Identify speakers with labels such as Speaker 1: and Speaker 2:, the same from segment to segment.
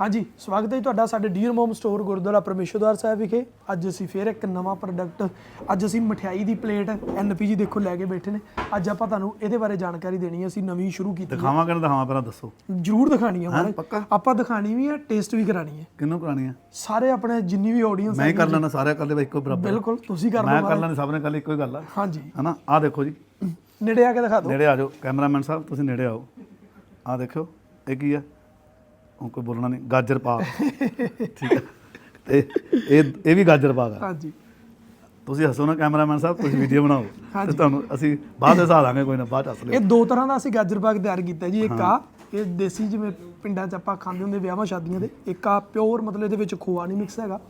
Speaker 1: ਹਾਂਜੀ ਸਵਾਗਤ ਹੈ ਤੁਹਾਡਾ ਸਾਡੇ dear mom store Gurdwara Parmeshwardwar Sahib ਵਿਖੇ। ਅੱਜ ਅਸੀਂ ਫੇਰ ਇੱਕ ਨਵਾਂ ਪ੍ਰੋਡਕਟ ਅੱਜ ਅਸੀਂ ਮਠਿਆਈ ਦੀ ਪਲੇਟ ਐਨਪੀਜੀ ਦੇਖੋ ਲੈ ਕੇ ਬੈਠੇ ਨੇ। ਅੱਜ ਆਪਾਂ ਤੁਹਾਨੂੰ ਇਹਦੇ ਬਾਰੇ ਜਾਣਕਾਰੀ ਦੇਣੀ ਹੈ ਅਸੀਂ ਨਵੀਂ ਸ਼ੁਰੂ ਕੀਤੀ ਹੈ।
Speaker 2: ਦਿਖਾਵਾਂ ਕਿ ਨਾ ਦਿਖਾਵਾਂ ਪਹਿਲਾਂ ਦੱਸੋ।
Speaker 1: ਜ਼ਰੂਰ ਦਿਖਾਣੀ ਹੈ
Speaker 2: ਪੱਕਾ?
Speaker 1: ਆਪਾਂ ਦਿਖਾਣੀ ਵੀ ਹੈ ਟੇਸਟ ਵੀ ਕਰਾਣੀ ਹੈ।
Speaker 2: ਕਿੰਨੂੰ ਕਰਾਣੀ ਆ
Speaker 1: ਸਾਰੇ ਆਪਣੇ ਜਿੰਨੀ ਵੀ ਆਡੀਅנס
Speaker 2: ਮੈਂ ਹੀ ਕਰ ਲੈਣਾ ਸਾਰੇ ਕਰ ਲੈ ਇੱਕੋ ਬਰਾਬਰ।
Speaker 1: ਬਿਲਕੁਲ ਤੁਸੀਂ ਕਰ
Speaker 2: ਮੈਂ
Speaker 1: ਲਓ
Speaker 2: ਕਰ ਲੈਣਾ ਸਭ ਨੇ ਕਰ ਲਈ ਇੱਕੋ ਹੀ ਗੱਲ ਆ।
Speaker 1: ਹਾਂਜੀ।
Speaker 2: ਹਨਾ? ਆ ਦੇਖੋ ਜੀ।
Speaker 1: ਨੇੜੇ ਆ ਕੇ ਦਿਖਾ ਦਿਓ।
Speaker 2: ਨੇੜੇ ਆ ਜਾਓ। ਕੈਮਰਾਮੈਨ ਸਾਹਿਬ ਤੁਸੀਂ ਨੇੜੇ ਆਓ। ਆ ਦੇਖਿਓ ਇਹ ਕੀ ਆ? ਉਹ ਕੋਈ ਬੋਲਣਾ ਨਹੀਂ ਗਾਜਰ ਪਾਕ। ਠੀਕ ਹੈ ਤੇ ਇਹ ਇਹ ਵੀ ਗਾਜਰ ਪਾਕ ਆ।
Speaker 1: ਹਾਂਜੀ।
Speaker 2: ਤੁਸੀਂ ਹੱਸੋ ਨਾ ਕੈਮਰਾਮੈਨ ਸਾਹਿਬ ਤੁਸੀਂ ਵੀਡੀਓ ਬਣਾਓ। ਤੇ ਤੁਹਾਨੂੰ ਅਸੀਂ ਬਾਅਦ ਦੇ ਹਿਸਾਬ ਦਾਂਗੇ ਕੋਈ ਨਾ ਬਾਅਦ ਹੱਸ ਲਿਓ।
Speaker 1: ਇਹ ਦੋ ਤਰ੍ਹਾਂ ਦਾ ਅਸੀਂ ਗਾਜਰ ਪਾਕ ਤਿਆਰ ਕੀਤਾ ਜੀ। ਇੱਕ ਆ ਇਹ ਦੇਸੀ ਜਿਵੇਂ ਪਿੰਡਾਂ 'ਚ ਆਪਾਂ ਖਾਂਦੇ ਹੁੰਦੇ ਵਿਆਹਾਂ ਸ਼ਾਦੀਆਂ ਦੇ। ਇੱਕ ਆ ਪਿਓਰ ਮਤਲਬ ਇਹਦੇ ਵਿੱਚ ਖੋਆ ਨਹੀਂ ਮਿਕਸ ਹੈਗਾ।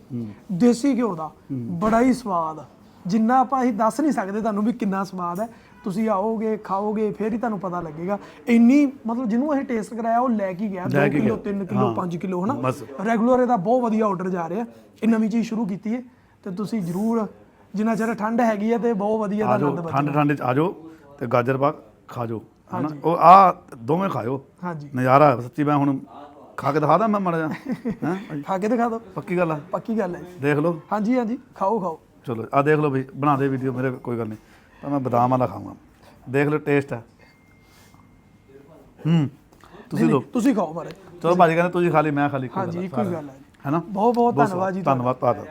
Speaker 1: ਦੇਸੀ ਘਿਓ ਦਾ। ਬੜਾ ਹੀ ਸਵਾਦ। ਜਿੰਨਾ ਆਪਾਂ ਅਸੀਂ ਦੱਸ ਨਹੀਂ ਸਕਦੇ ਤੁਹਾਨੂੰ ਵੀ ਕਿੰਨਾ ਸਵਾਦ ਹੈ ਤੁਸੀਂ ਆਓਗੇ ਖਾਓਗੇ ਫਿਰ ਹੀ ਤੁਹਾਨੂੰ ਪਤਾ ਲੱਗੇਗਾ। ਇੰਨੀ ਮਤਲਬ ਜਿਹਨੂੰ ਅਸੀਂ ਟੇਸਟ ਕਰਾਇਆ ਉਹ ਲੈ ਕੇ ਗਿਆ 2
Speaker 2: ਲੈ ਕੇ
Speaker 1: ਕਿਲੋ
Speaker 2: ਗਿਆ।
Speaker 1: 3 ਕਿਲੋ
Speaker 2: ਹਾਂ।
Speaker 1: 5 ਕਿਲੋ ਹਨਾ। ਰੈਗੂਲਰ ਇਹਦਾ ਬਹੁਤ ਵਧੀਆ ਆਰਡਰ ਜਾ ਰਿਹਾ। ਇਹ ਨਵੀਂ ਚੀਜ਼ ਸ਼ੁਰੂ ਕੀਤੀ ਹੈ ਤੇ ਤੁਸੀਂ ਜਰੂਰ ਜਿੰਨਾ ਚਿਰ ਠੰਡ ਹੈਗੀ ਹੈ ਤੇ ਬਹੁਤ ਵਧੀਆ ਦਾ ਆਨੰਦ ਬਚੇ
Speaker 2: ਠੰਡ ਠੰਡ ਚ ਆ ਜਾਓ ਤੇ ਗਾਜਰ ਪਾਕ ਖਾ ਹਨਾ? ਉਹ ਆ ਦੋਵੇਂ ਖਾਇਓ।
Speaker 1: ਹਾਂਜੀ।
Speaker 2: ਨਜ਼ਾਰਾ ਸੱਚੀ ਮੈਂ ਹੁਣ ਖਾ ਕੇ ਦਿਖਾ ਦਾਂ ਮੈਂ ਮੜ ਜਾ ਹੈ?
Speaker 1: ਖਾ ਕੇ ਦਿਖਾ ਦਿਓ।
Speaker 2: ਪੱਕੀ ਗੱਲ ਆ।
Speaker 1: ਪੱਕੀ ਗੱਲ ਹੈ
Speaker 2: ਦੇਖ ਲਓ।
Speaker 1: ਹਾਂਜੀ ਹਾਂਜੀ ਖਾਓ ਖਾਓ।
Speaker 2: ਚਲੋ ਆ ਦੇਖ ਲਓ ਬਈ ਬਣਾ ਦੇ ਵੀਡੀਓ ਮੇਰੇ ਕੋਈ ਗੱਲ ਨਹੀਂ। ਤਾਂ ਮੈਂ ਬਦਾਮ ਵਾਲਾ ਖਾਵਾਂਗਾ ਦੇਖ ਲਓ ਟੇਸਟ ਹੈ ਹੂੰ ਤੁਸੀਂ
Speaker 1: ਨਹੀਂ, ਤੁਸੀਂ ਖਾਓ ਮਾਰੇ
Speaker 2: ਚਲੋ ਭਾਜੀ ਕਹਿੰਦੇ ਤੁਸੀਂ ਖਾ ਲਈ ਮੈਂ ਖਾ ਲਈ ਕੋਈ
Speaker 1: ਹਾਂਜੀ ਹੀ ਗੱਲ ਹੈ
Speaker 2: ਹੈ ਨਾ?
Speaker 1: ਬਹੁਤ ਬਹੁਤ ਧੰਨਵਾਦ ਜੀ
Speaker 2: ਧੰਨਵਾਦ ਤੁਹਾਡਾ